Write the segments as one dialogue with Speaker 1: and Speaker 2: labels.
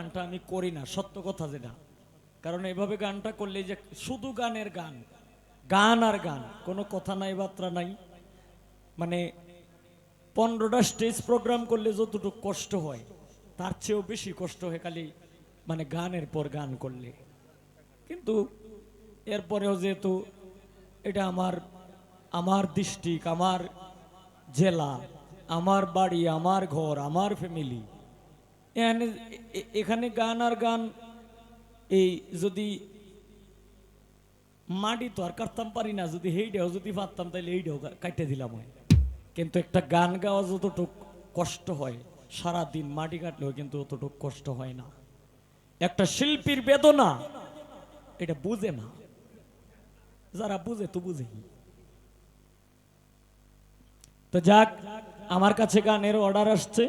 Speaker 1: গানটা আমি করি না, সত্য কথা যেটা। কারণ এভাবে গানটা করলে যে শুধু গানের গান গান আর গান, কোনো কথা নাই বার্তা নাই। মানে পনেরোটা স্টেজ প্রোগ্রাম করলে যতটুকু কষ্ট হয়, তার চেয়েও বেশি কষ্ট হয় খালি মানে গানের পর গান করলে। কিন্তু এরপরেও যেহেতু এটা আমার আমার ডিস্ট্রিক্ট, আমার জেলা, আমার বাড়ি, আমার ঘর, আমার ফ্যামিলি এখানে এখানে গান আর গান, এই যদি মাটি তো আর কাটতাম পারি না, যদি হেইটাও যদি পারতাম তাহলে এইটাও কাটতে দিলাম হয়। কিন্তু একটা গান গাওয়া যতটুক কষ্ট হয় সারা দিন মাটি কাটলেও কিন্তু অতটুক কষ্ট হয় না। একটা শিল্পীর বেদনা, এটা বুঝে না। যারা বুঝে তো বুঝে তো যাক, আমার কাছে গানের অর্ডার আসছে।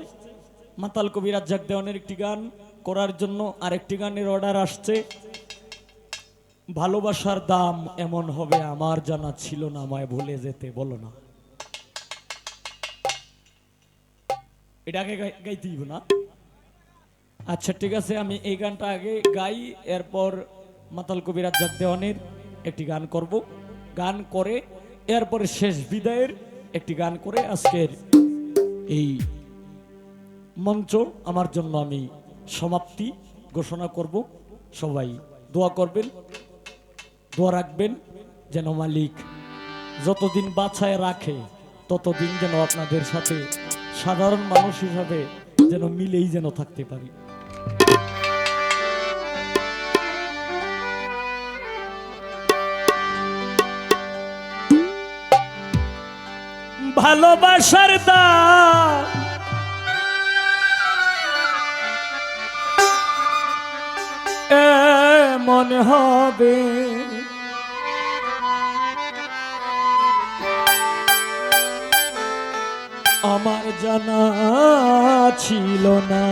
Speaker 1: মাতাল কবি রাজ্জাক দেওয়ানের একটি গান, করার জন্য আরেকটি গানের অর্ডার আসছে। ভালোবাসার দাম এমন হবে, আমার জানা ছিল না, আমায় ভুলে যেতে, বলো না। এটাকে গাই- গাইতে দিব না? আচ্ছা ঠিক আছে, আমি এই গানটা আগে গাই, এরপর মাতাল কবি রাজ্জাক দেওয়ানের একটি গান করব। গান করে, এরপরে শেষ বিদায়ের একটি গান করে আজকের এই মঞ্চ আমার জন্য আমি সমাপ্তি ঘোষণা করব। সবাই দোয়া করবেন, দোয়া রাখবেন যেন মালিক যতদিন বাছায় রাখে, ততদিন যেন আপনাদের সাথে সাধারণ মানুষ হিসাবে যেন মিলেই যেন থাকতে পারি। ভালোবাসার দাম এমন হবে। আমার জানা ছিল না।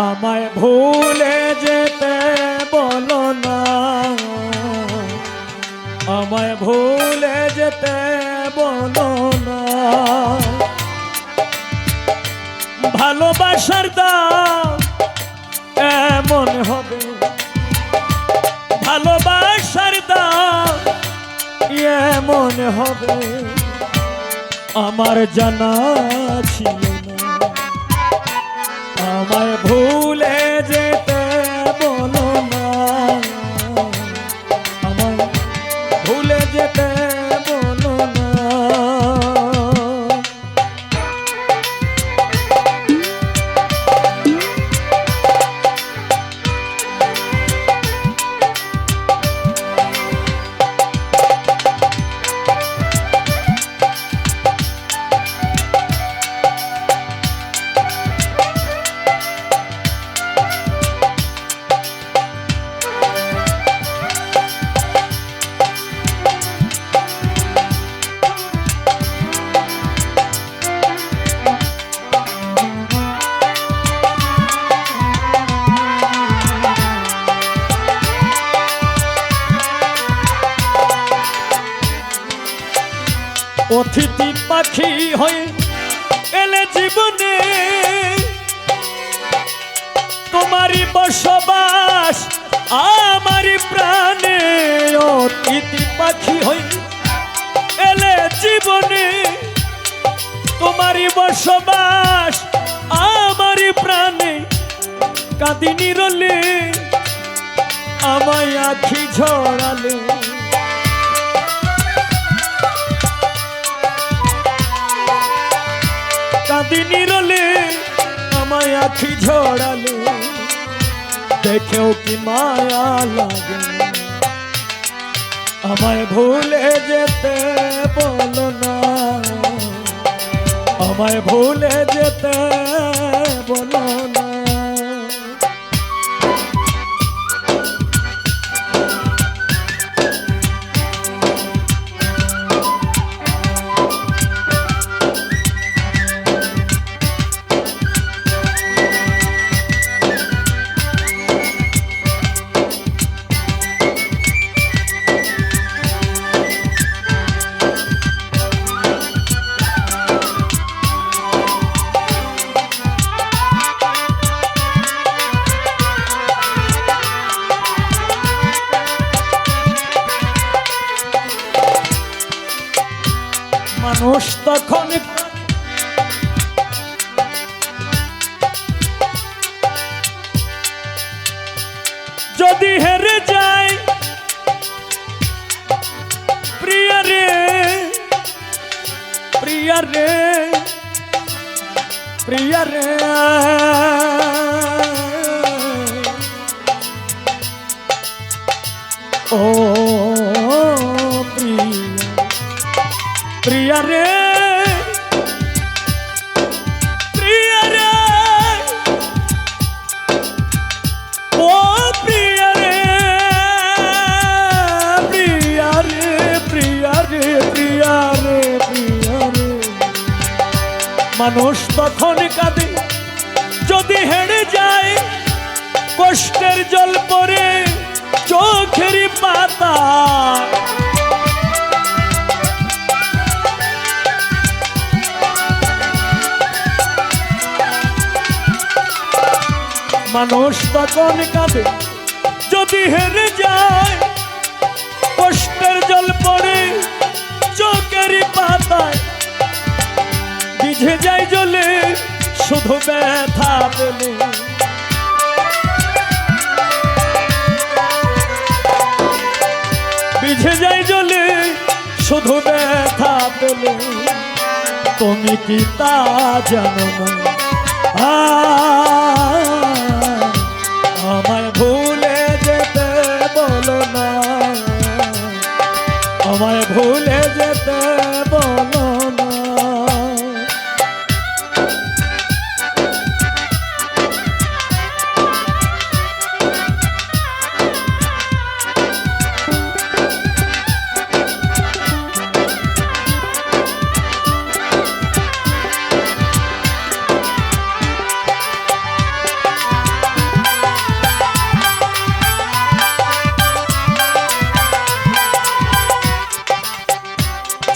Speaker 1: আমায় ভুলে যেতে বলো না। আমায় ভুলে যেতে বলো ভালোবাসার দাম এমন হবে। ভালোবাসার দাম এমন হবে। আমার জানা ছিল না। আমায় ভুলে যেতে জীবনে। তোমারই বসবাস আমারই প্রাণে। অতিথি পাখি হয়ে এলে জীবনে। তোমারই বসবাস আমারই প্রাণে। কাঁদিনি রলে আমায় আখি ঝরালে। আখি ঝরালে দেখেও কি মায়া লাগে আমায় ভুলে যেতে বলো না আমায় ভুলে যেতে তখন যদি হেরে যায় প্রিয়া রে প্রিয়া রে প্রিয়া রে। ও প্রিয়া প্রিয়া রে। মানুষ তখন কাঁদে। যদি হেরে যায়, কষ্টের জল পরে চোখের পাতা। মানুষ তখন কাঁদে। যদি হেরে যায়, কষ্টের জল পরে চোখের পাতায়। বিঝে যাই জলে, শুধু ব্যথা পেলে। মিশে যায় জলে, শুধু ব্যথা পেলে। তুমি কি তা জানো না? আর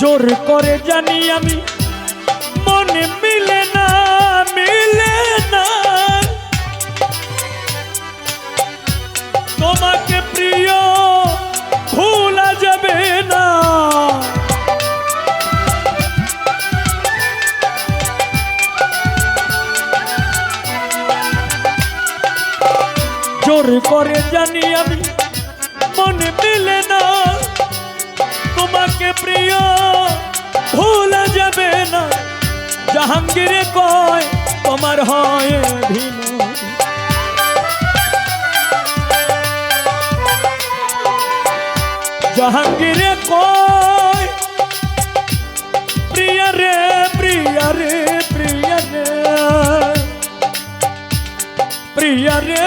Speaker 1: জোর করে জানি আমি, মনে মিলে না মিলে না। তোমাকে প্রিয় ভুলা যাবে না। জোর করে জানি আমি, মনে মিলে না। তোমাকে প্রিয় যাবে না। জাহাঙ্গীরে কয়, তোমার হয় ভিন্ন জাহাঙ্গীরে কয়, প্রিয়া রে প্রিয়া রে প্রিয়া রে। প্রিয়া রে।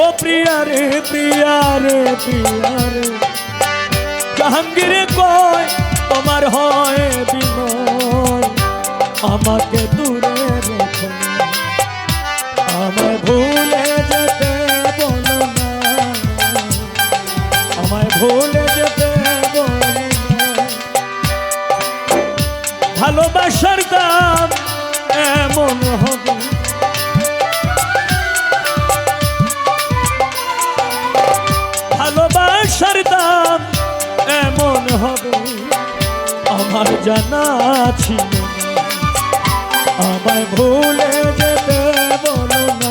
Speaker 1: ও প্রিয়া রে প্রিয়া রে প্রিয়া রে। জাহাঙ্গীরে কয় তোমার হয় বিনয় আমাকে দূরে রেখো আমার ভুলে হবে আমার জানা ছিল। আমায় ভুলে যেতে বলো না